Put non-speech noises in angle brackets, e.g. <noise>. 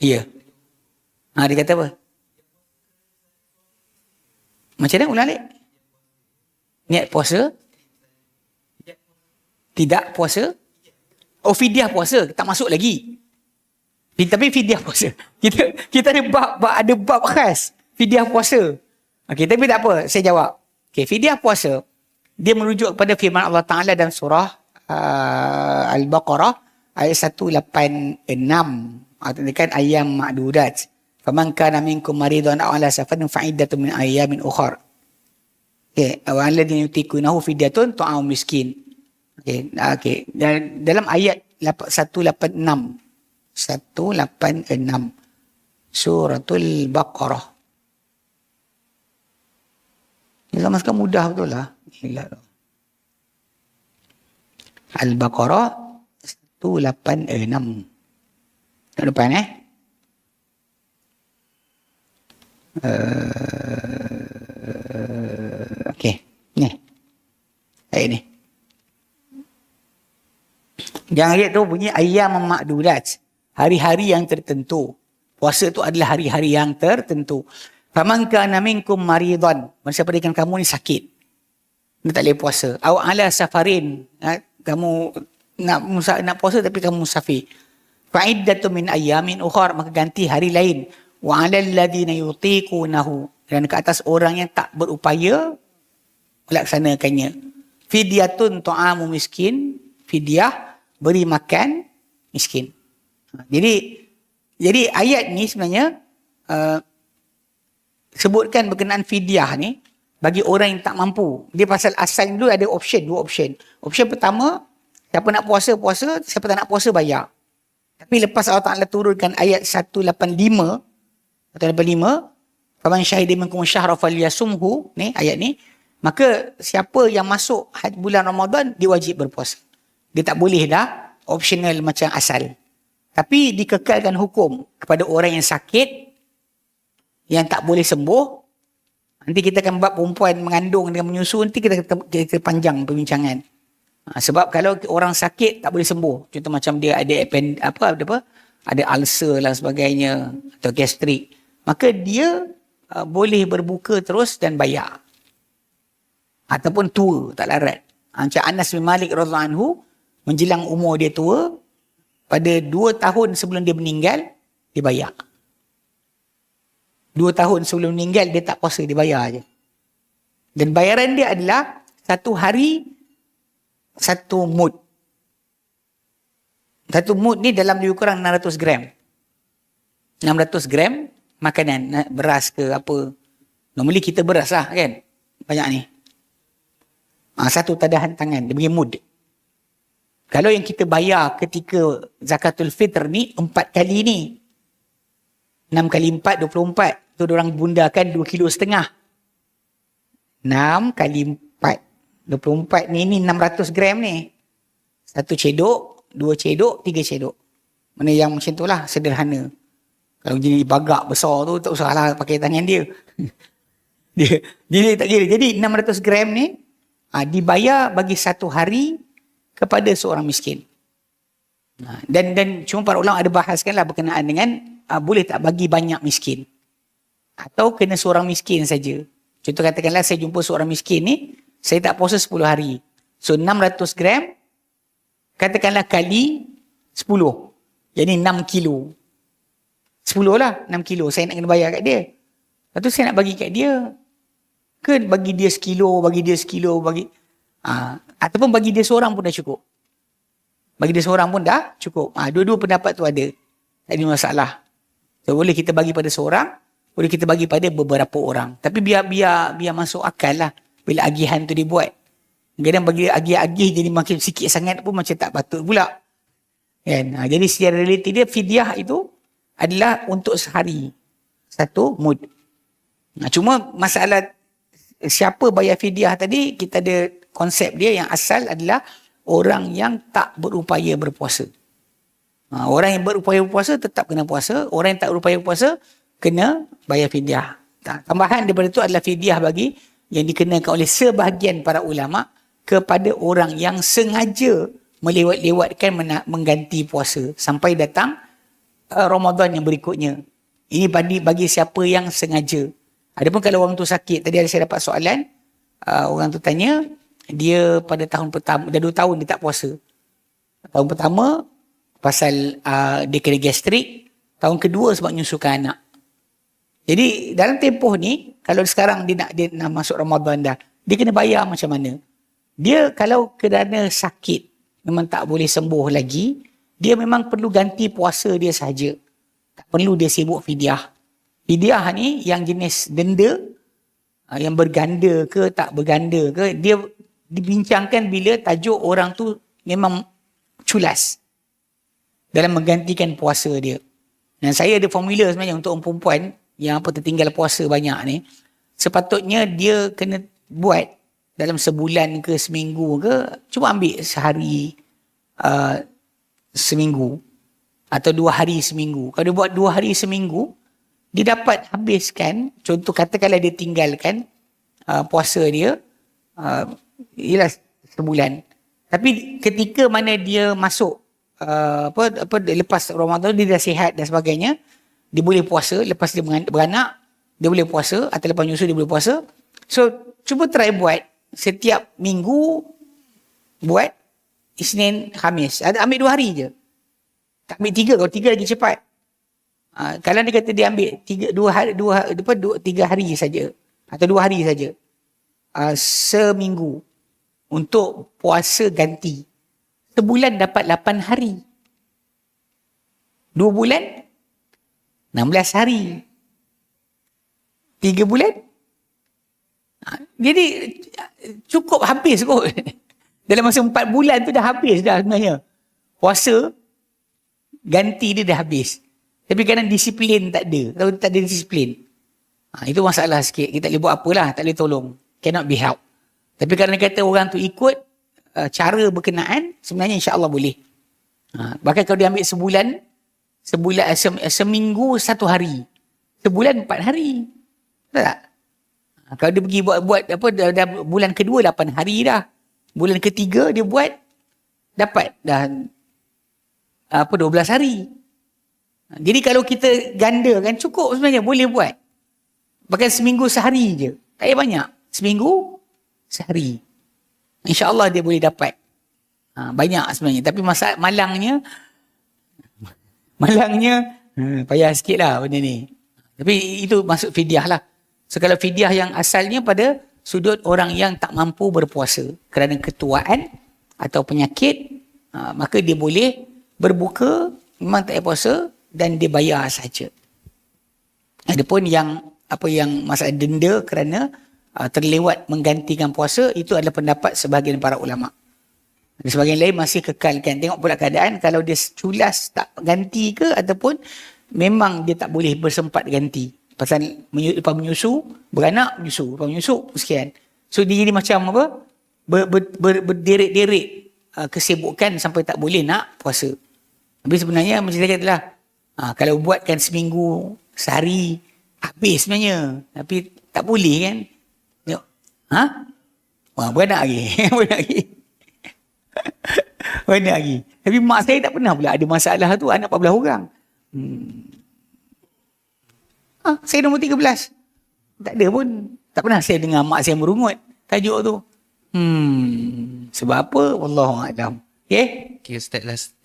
Ya. Ha, dia kata apa? Macam mana ulang balik? Niat puasa? Tidak puasa? Oh, fidyah puasa. Tak masuk lagi. Tapi fidyah puasa. <laughs> Kita kita ada bab, ada bab khas. Fidyah puasa. Okey, tapi tak apa. Saya jawab. Okey, fidyah puasa. Dia merujuk kepada firman Allah Ta'ala dalam surah uh, Al-Baqarah ayat 186. Kan ayam ma'dudat. Faman kana minkum maridun aw ala safarin fa'iddatun min ayamin ukhra. Okey, wa alladhina yutikunahu fidyatun ta'am miskin. Okey, okey. Dan dalam ayat 186 186 Suratul Baqarah. Ini sama sekali mudah betul lah. Gila tu. Al-Baqarah 186. Kat depan eh. Uh, Okey. Ni. Ayat ni. Yang ayat tu bunyi ayam makdudat. Hari-hari yang tertentu. Puasa tu adalah hari-hari yang tertentu. Faman kana minkum maridan. Siapa dengan kamu ni sakit. Dia tak boleh puasa. Aw ala safarin. Ha? Kamu nak nak puasa tapi kamu musafir. Fa'iddatu min ayamin ukhar. Maka ganti hari lain. Wa ala alladhina yutiqunahu. Dan ke atas orang yang tak berupaya melaksanakannya. Fidyatun tu'amu miskin. Fidyah beri makan miskin. Jadi jadi ayat ni sebenarnya uh, sebutkan berkenaan fidyah ni bagi orang yang tak mampu. Dia pasal asal dulu ada option, dua option. Option pertama, siapa nak puasa, puasa. Siapa tak nak puasa, bayar. Tapi lepas Allah Ta'ala turunkan ayat 185, 185, Faman syahidi minkum syahra falyasumhu, ni ayat ni, maka siapa yang masuk bulan Ramadan, dia wajib berpuasa. Dia tak boleh dah optional macam asal. Tapi dikekalkan hukum kepada orang yang sakit, yang tak boleh sembuh. Nanti kita akan buat perempuan mengandung dengan menyusu, nanti kita, kita, kita panjang perbincangan. Ha, sebab kalau orang sakit tak boleh sembuh. Contoh macam dia ada append, apa, ada apa, ada ulcer dan sebagainya, atau gastrik. Maka dia uh, boleh berbuka terus dan bayar. Ataupun tua, tak larat. Ha, macam Anas bin Malik radhiallahu anhu, menjelang umur dia tua, pada dua tahun sebelum dia meninggal, dia bayar. Dua tahun sebelum meninggal, dia tak puasa, dia bayar je. Dan bayaran dia adalah satu hari, satu mud. Satu mud ni dalam lebih kurang 600 gram. 600 gram makanan, beras ke apa. Normally kita beras lah kan. Banyak ni. Ha, satu tadahan tangan, dia bagi mud. Kalau yang kita bayar ketika zakatul fitr ni, empat kali ni. Enam kali empat, dua puluh empat. Tu orang bundakan dua kilo setengah. Enam kali empat. Dua puluh empat ni, ni enam ratus gram ni. Satu cedok, dua cedok, tiga cedok. Mana yang macam tu lah, sederhana. Kalau jenis bagak besar tu, tak usah lah pakai tangan dia. <laughs> dia jadi tak jadi. Jadi 600 gram ni, ha, dibayar bagi satu hari kepada seorang miskin. Ha, dan dan cuma para ulama ada bahaskanlah berkenaan dengan ha, boleh tak bagi banyak miskin. Atau kena seorang miskin saja. Contoh katakanlah saya jumpa seorang miskin ni, saya tak puasa 10 hari. So 600 gram, katakanlah kali 10. Jadi 6 kilo. 10 lah, 6 kilo. Saya nak kena bayar kat dia. Lepas tu saya nak bagi kat dia. Ke bagi dia sekilo, bagi dia sekilo, bagi... Ha, ataupun bagi dia seorang pun dah cukup. Bagi dia seorang pun dah cukup. Ha, dua-dua pendapat tu ada. Tak ada masalah. So, boleh kita bagi pada seorang, boleh kita bagi pada beberapa orang. Tapi biar biar biar masuk akal lah bila agihan tu dibuat. Kadang bagi agih-agih jadi makin sikit sangat pun macam tak patut pula. Kan? Ha, jadi secara realiti dia fidyah itu adalah untuk sehari. Satu mood. Nah, cuma masalah siapa bayar fidyah tadi, kita ada konsep dia yang asal adalah orang yang tak berupaya berpuasa. Ha, orang yang berupaya berpuasa tetap kena puasa. Orang yang tak berupaya berpuasa kena bayar fidyah. Tambahan daripada itu adalah fidyah bagi yang dikenakan oleh sebahagian para ulama kepada orang yang sengaja melewat-lewatkan mengganti puasa sampai datang uh, Ramadan yang berikutnya. Ini bagi bagi siapa yang sengaja. Adapun kalau orang tu sakit, tadi ada saya dapat soalan, uh, orang tu tanya, dia pada tahun pertama, dah dua tahun dia tak puasa. Tahun pertama, pasal uh, dia kena gastrik. Tahun kedua sebab nyusukan anak. Jadi dalam tempoh ni, kalau sekarang dia nak dia nak masuk Ramadan dah, dia kena bayar macam mana? Dia kalau kerana sakit, memang tak boleh sembuh lagi, dia memang perlu ganti puasa dia saja. Tak perlu dia sibuk fidyah. Fidyah ni yang jenis denda, ah, yang berganda ke tak berganda ke, dia dibincangkan bila tajuk orang tu memang culas dalam menggantikan puasa dia. Dan saya ada formula sebenarnya untuk perempuan yang apa tertinggal puasa banyak ni. Sepatutnya dia kena buat dalam sebulan ke seminggu ke, cuba ambil sehari uh, seminggu atau dua hari seminggu. Kalau dia buat dua hari seminggu, dia dapat habiskan, contoh katakanlah dia tinggalkan uh, puasa dia, uh, ialah sebulan. Tapi ketika mana dia masuk uh, apa apa lepas Ramadan dia dah sihat dan sebagainya, dia boleh puasa lepas dia beranak, dia boleh puasa atau lepas nyusu dia boleh puasa. So cuba try buat setiap minggu buat Isnin, Khamis. Ambil dua hari je. Tak ambil tiga. Kalau tiga lagi cepat. Ha, kalau dia kata dia ambil tiga, dua hari, dua, dua, dua, tiga hari saja. Atau dua hari saja. Uh, seminggu. Untuk puasa ganti. Sebulan dapat lapan hari. Dua bulan. Enam belas hari. Tiga bulan. Ha, jadi cukup habis kot. <laughs> Dalam masa empat bulan tu dah habis dah sebenarnya. Puasa, ganti dia dah habis. Tapi kadang disiplin tak ada. Kalau tak ada disiplin. Ha, itu masalah sikit. Kita tak boleh buat apalah. Tak boleh tolong. Cannot be helped. Tapi kadang kata orang tu ikut uh, cara berkenaan, sebenarnya insya Allah boleh. Ha, bahkan kalau dia ambil sebulan, sebulan uh, sem, uh, seminggu satu hari. Sebulan empat hari. Tak tak? Ha, kalau dia pergi buat, buat apa, dah, dah bulan kedua lapan hari dah bulan ketiga dia buat dapat dah apa 12 hari. Jadi kalau kita ganda kan cukup sebenarnya boleh buat. Bahkan seminggu sehari je. Tak payah banyak. Seminggu sehari. InsyaAllah dia boleh dapat. Ha, banyak sebenarnya. Tapi masa malangnya malangnya hmm, payah sikit lah benda ni. Tapi itu masuk fidyah lah. So kalau fidyah yang asalnya pada sudut orang yang tak mampu berpuasa kerana ketuaan atau penyakit uh, maka dia boleh berbuka memang tak puasa dan dia bayar saja. Adapun yang apa yang masalah denda kerana uh, terlewat menggantikan puasa itu adalah pendapat sebahagian para ulama. Dan sebahagian lain masih kekalkan. Tengok pula keadaan kalau dia culas tak ganti ke ataupun memang dia tak boleh bersempat ganti. Pasal lepas menyusu, beranak menyusu, lepas menyusu sekian. So dia jadi macam apa? Ber, ber, ber, berderet-deret uh, kesibukan sampai tak boleh nak puasa. Tapi sebenarnya macam saya katalah, uh, kalau buatkan seminggu, sehari, habis sebenarnya. Tapi tak boleh kan? Tengok. Ha? Wah, beranak lagi. <laughs> beranak lagi. Beranak lagi. Tapi mak saya tak pernah pula ada masalah tu anak 14 orang. Hmm. Ha, saya nombor 13. Tak ada pun. Tak pernah saya dengar mak saya merungut. Tajuk tu. Hmm. Sebab apa? Wallahualam. Okay? Okay, Ustaz. Last,